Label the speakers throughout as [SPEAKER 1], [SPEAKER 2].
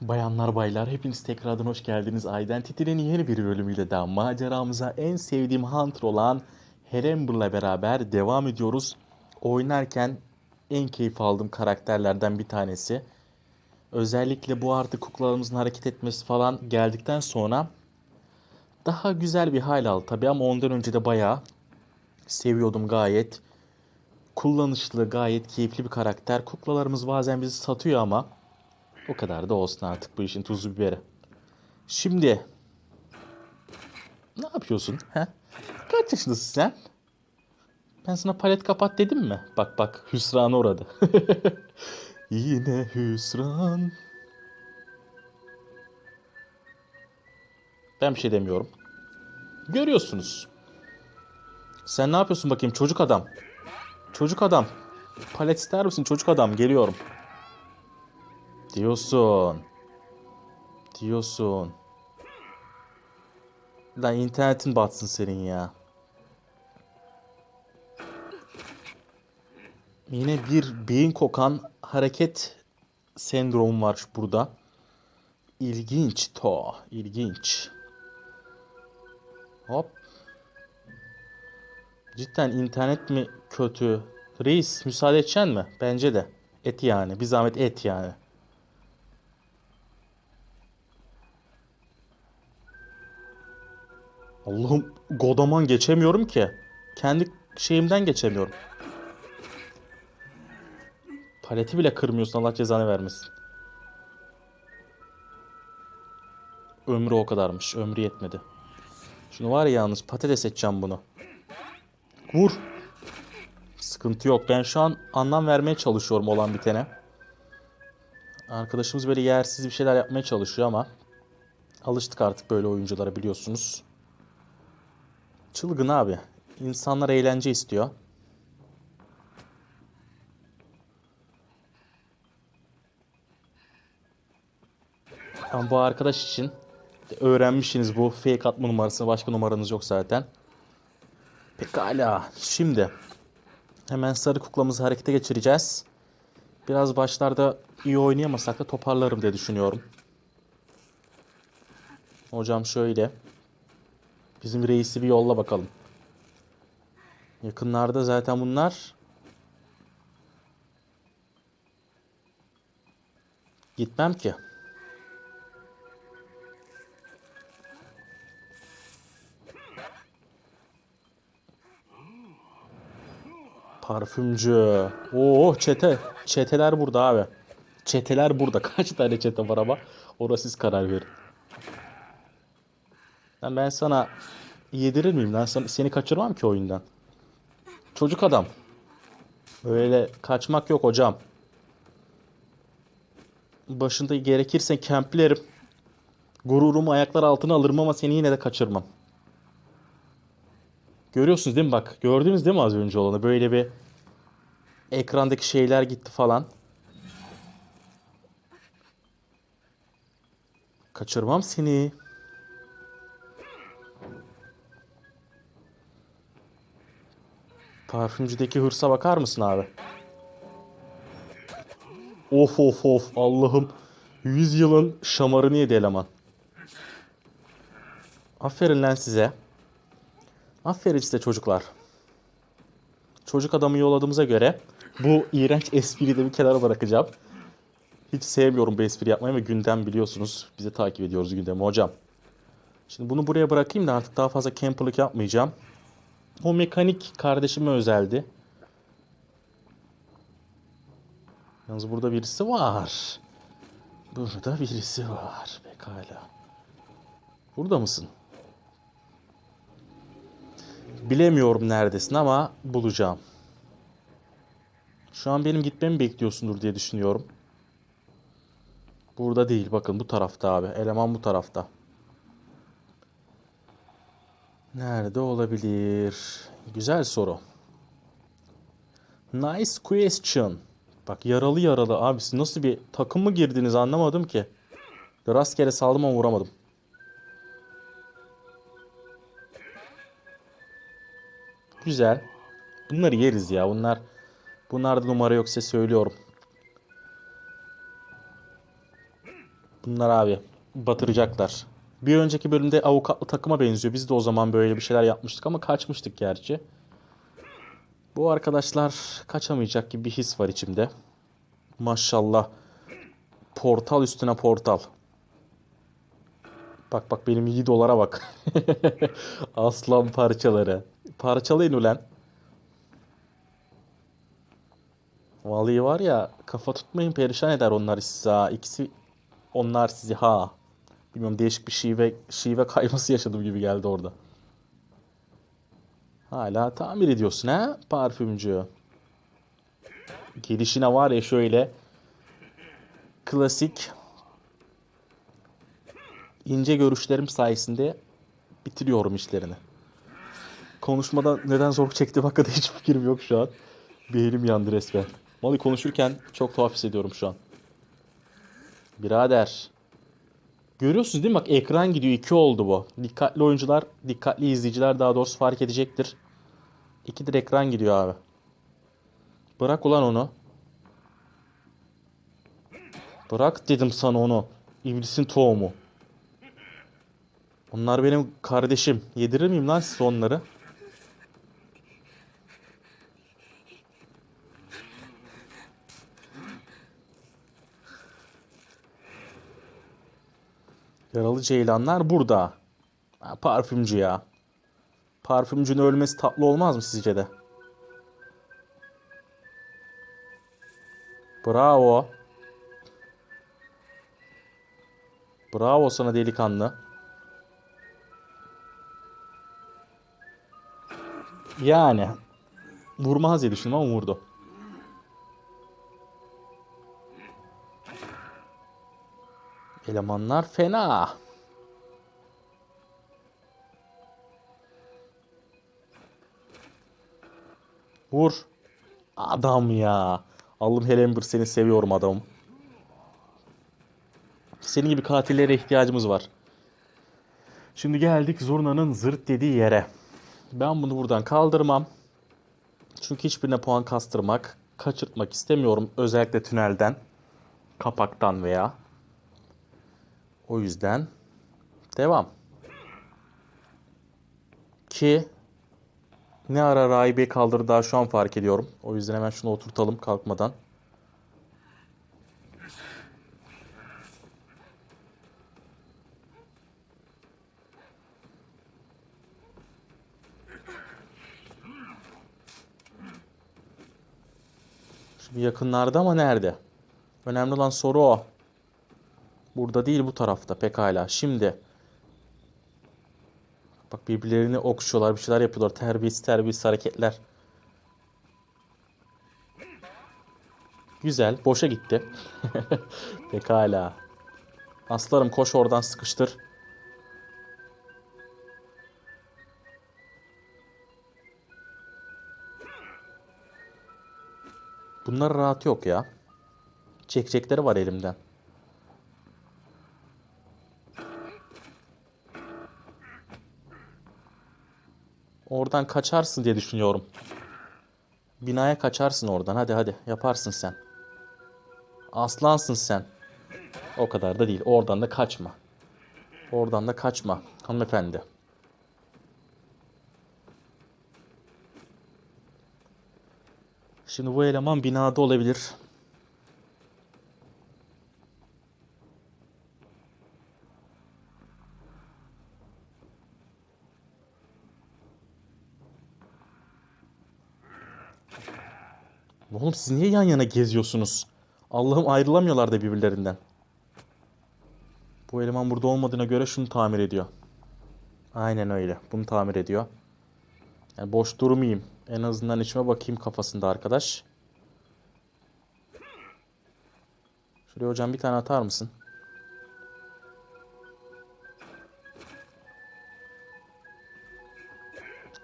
[SPEAKER 1] Bayanlar baylar hepiniz tekrardan hoş geldiniz. Identity'nin yeni bir bölümüyle daha maceramıza en sevdiğim Hunter olan Herember'la beraber devam ediyoruz. Oynarken en keyif aldığım karakterlerden bir tanesi. Özellikle bu artık kuklalarımızın hareket etmesi falan geldikten sonra daha güzel bir hal aldı tabii ama ondan önce de bayağı seviyordum gayet. Kullanışlı, gayet keyifli bir karakter. Kuklalarımız bazen bizi satıyor ama o kadar da olsun artık bu işin tuzu biberi. Şimdi ne yapıyorsun? He? Kaç yaşındasın sen? Ben sana palet kapat dedim mi? Bak bak hüsrana uğradı. Yine hüsran. Ben bir şey demiyorum. Görüyorsunuz. Sen ne yapıyorsun bakayım çocuk adam? Çocuk adam. Palet ister misin çocuk adam? Geliyorum. Diyorsun. Diyorsun. Lan internetin batsın senin ya. Yine bir beyin kokan hareket sendromu var burada. İlginç to, ilginç. Hop. Cidden internet mi kötü? Reis müsaade edeceksin mi? Bence de. Et yani. Bir zahmet et yani. Allah'ım godaman geçemiyorum ki. Kendi şeyimden geçemiyorum. Paleti bile kırmıyorsun Allah cezanı vermesin. Ömrü o kadarmış. Ömrü yetmedi. Şunu var ya yalnız patates edeceğim bunu. Vur. Sıkıntı yok. Ben şu an anlam vermeye çalışıyorum olan bitene. Arkadaşımız böyle yersiz bir şeyler yapmaya çalışıyor ama alıştık artık böyle oyunculara biliyorsunuz. Çılgın abi. İnsanlar eğlence istiyor. Tam bu arkadaş için öğrenmişsiniz bu fake atma numarasını. Başka numaranız yok zaten. Pekala. Şimdi hemen sarı kuklamızı harekete geçireceğiz. Biraz başlarda iyi oynayamasak da toparlarım diye düşünüyorum. Hocam şöyle. Bizim reisi bir yolla bakalım. Yakınlarda zaten bunlar. Gitmem ki. Parfümcü. Oo çete. Çeteler burada abi. Çeteler burada. Kaç tane çete var ama orası siz karar verin. Lan ben sana yedirir miyim lan? Sen- Seni kaçırmam ki oyundan. Çocuk adam. Öyle kaçmak yok hocam. Başında gerekirse kemplerim. Gururumu ayaklar altına alırım ama seni yine de kaçırmam. Görüyorsunuz değil mi bak? Gördünüz değil mi az önce olanı? Böyle bir ekrandaki şeyler gitti falan. Kaçırmam seni. Parfümcüdeki hırsa bakar mısın abi? Of of of Allah'ım. 100 yılın şamarını yedi eleman. Aferin lan size. Aferin size çocuklar. Çocuk adamı yolladığımıza göre bu iğrenç espriyi de bir kenara bırakacağım. Hiç sevmiyorum bu espri yapmayı ve gündem biliyorsunuz. Bizi takip ediyoruz gündemi hocam. Şimdi bunu buraya bırakayım da artık daha fazla camperlık yapmayacağım. O mekanik kardeşime özeldi. Yalnız burada birisi var. Burada birisi var. Pekala. Burada mısın? Bilemiyorum neredesin ama bulacağım. Şu an benim gitmemi bekliyorsundur diye düşünüyorum. Burada değil. Bakın bu tarafta abi. Eleman bu tarafta. Nerede olabilir? Güzel soru. Nice question. Bak yaralı yaralı abi siz nasıl bir takım mı girdiniz anlamadım ki. Rastgele saldım ama vuramadım. Güzel. Bunları yeriz ya. Bunlar bunlarda numara yoksa söylüyorum. Bunlar abi batıracaklar. Bir önceki bölümde avukatlı takıma benziyor. Biz de o zaman böyle bir şeyler yapmıştık ama kaçmıştık gerçi. Bu arkadaşlar kaçamayacak gibi bir his var içimde. Maşallah. Portal üstüne portal. Bak bak benim 2 dolara bak. Aslan parçaları. Parçalayın ulan. Vallahi var ya kafa tutmayın perişan eder onlar sizi. İkisi onlar sizi ha. Bilmiyorum değişik bir şive, şive kayması yaşadım gibi geldi orada. Hala tamir ediyorsun ha parfümcü. Gelişine var ya şöyle klasik ince görüşlerim sayesinde bitiriyorum işlerini. Konuşmada neden zor çektiğim hakkında hiç fikrim yok şu an. Beynim yandı resmen. Vallahi konuşurken çok tuhaf hissediyorum şu an. Birader. Görüyorsunuz değil mi? Bak ekran gidiyor. 2 oldu bu. Dikkatli oyuncular, dikkatli izleyiciler daha doğrusu fark edecektir. İkidir ekran gidiyor abi. Bırak ulan onu. Bırak dedim sana onu. İblisin tohumu. Onlar benim kardeşim. Yedirir miyim lan size onları? Yaralı ceylanlar burada. Ha, parfümcü ya. Parfümcünün ölmesi tatlı olmaz mı sizce de? Bravo. Bravo sana delikanlı. Yani vurmaz diye düşündüm ama vurdu. Elemanlar fena. Vur. Adam ya. Allah'ım Helenbir seni seviyorum adamım. Senin gibi katillere ihtiyacımız var. Şimdi geldik Zurna'nın zırt dediği yere. Ben bunu buradan kaldırmam. Çünkü hiçbirine puan kastırmak, kaçırtmak istemiyorum. Özellikle tünelden, kapaktan veya. O yüzden devam. Ki ne ara rahibeyi kaldırdı daha şu an fark ediyorum. O yüzden hemen şunu oturtalım kalkmadan. Şimdi yakınlarda ama nerede? Önemli olan soru o. Burada değil bu tarafta pekala. Şimdi bak birbirlerini okşuyorlar, bir şeyler yapıyorlar. Terbiyesiz terbiyesiz hareketler. Güzel, boşa gitti. pekala. Aslarım koş oradan sıkıştır. Bunlar rahat yok ya. Çekecekleri var elimden. Oradan kaçarsın diye düşünüyorum. Binaya kaçarsın oradan. Hadi hadi yaparsın sen. Aslansın sen. O kadar da değil. Oradan da kaçma. Oradan da kaçma hanımefendi. Şimdi bu eleman binada olabilir. Oğlum siz niye yan yana geziyorsunuz? Allah'ım ayrılamıyorlar da birbirlerinden. Bu eleman burada olmadığına göre şunu tamir ediyor. Aynen öyle. Bunu tamir ediyor. Yani boş durmayayım. En azından içime bakayım kafasında arkadaş. Şuraya hocam bir tane atar mısın?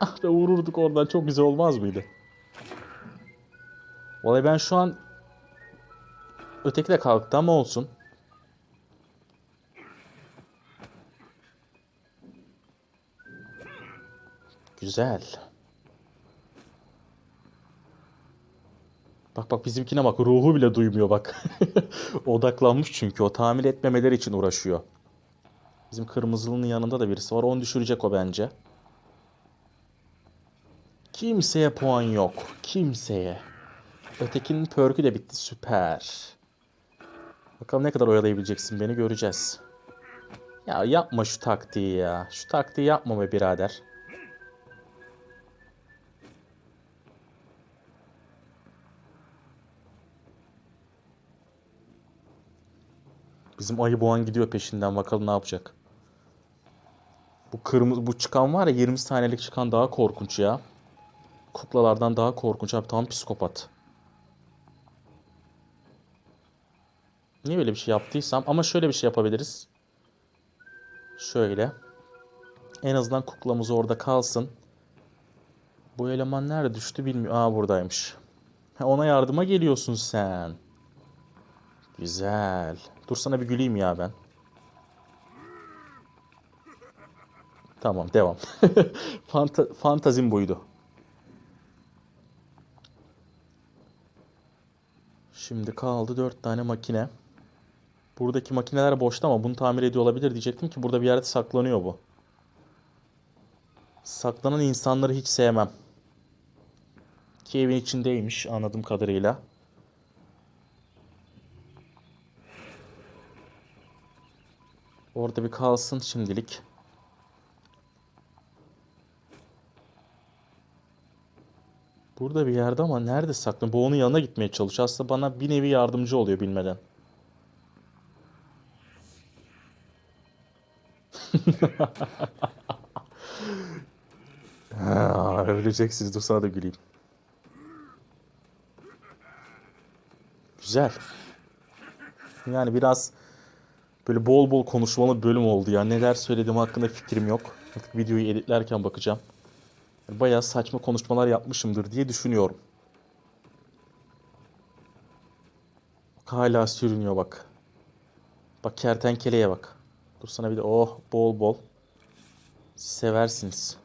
[SPEAKER 1] Ah be vururduk oradan çok güzel olmaz mıydı? Vallahi ben şu an öteki de kalktı ama olsun. Güzel. Bak bak bizimkine bak ruhu bile duymuyor bak. Odaklanmış çünkü o tamir etmemeleri için uğraşıyor. Bizim kırmızılının yanında da birisi var. Onu düşürecek o bence. Kimseye puan yok. Kimseye. Ötekinin perkü de bitti. Süper. Bakalım ne kadar oyalayabileceksin beni göreceğiz. Ya yapma şu taktiği ya. Şu taktiği yapma be birader. Bizim ayı boğan gidiyor peşinden. Bakalım ne yapacak. Bu kırmızı bu çıkan var ya 20 tanelik çıkan daha korkunç ya. Kuklalardan daha korkunç abi tam psikopat. Niye böyle bir şey yaptıysam ama şöyle bir şey yapabiliriz. Şöyle. En azından kuklamız orada kalsın. Bu eleman nerede düştü bilmiyorum. Aa buradaymış. Ona yardıma geliyorsun sen. Güzel. Dur sana bir güleyim ya ben. Tamam devam. Fanta fantazim buydu. Şimdi kaldı 4 tane makine. Buradaki makineler boşta ama bunu tamir ediyor olabilir diyecektim ki burada bir yerde saklanıyor bu. Saklanan insanları hiç sevmem. Ki evin içindeymiş anladığım kadarıyla. Orada bir kalsın şimdilik. Burada bir yerde ama nerede saklı? Bu onun yanına gitmeye çalışıyor. Aslında bana bir nevi yardımcı oluyor bilmeden. Ha, öleceksiniz. Dur sana da güleyim. Güzel. Yani biraz böyle bol bol konuşmalı bölüm oldu ya. Neler söylediğim hakkında fikrim yok. Videoyu editlerken bakacağım. Bayağı saçma konuşmalar yapmışımdır diye düşünüyorum. Bak hala sürünüyor bak. Bak kertenkeleye bak. Dur sana bir de oh bol bol. Seversiniz.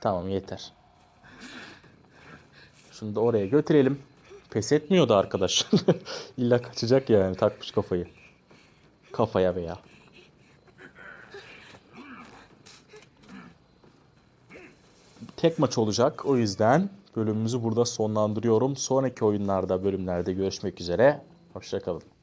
[SPEAKER 1] Tamam yeter. Şunu da oraya götürelim. Pes etmiyordu arkadaş. İlla kaçacak yani takmış kafayı. Kafaya veya. Tek maç olacak. O yüzden bölümümüzü burada sonlandırıyorum. Sonraki oyunlarda, bölümlerde görüşmek üzere. Hoşçakalın.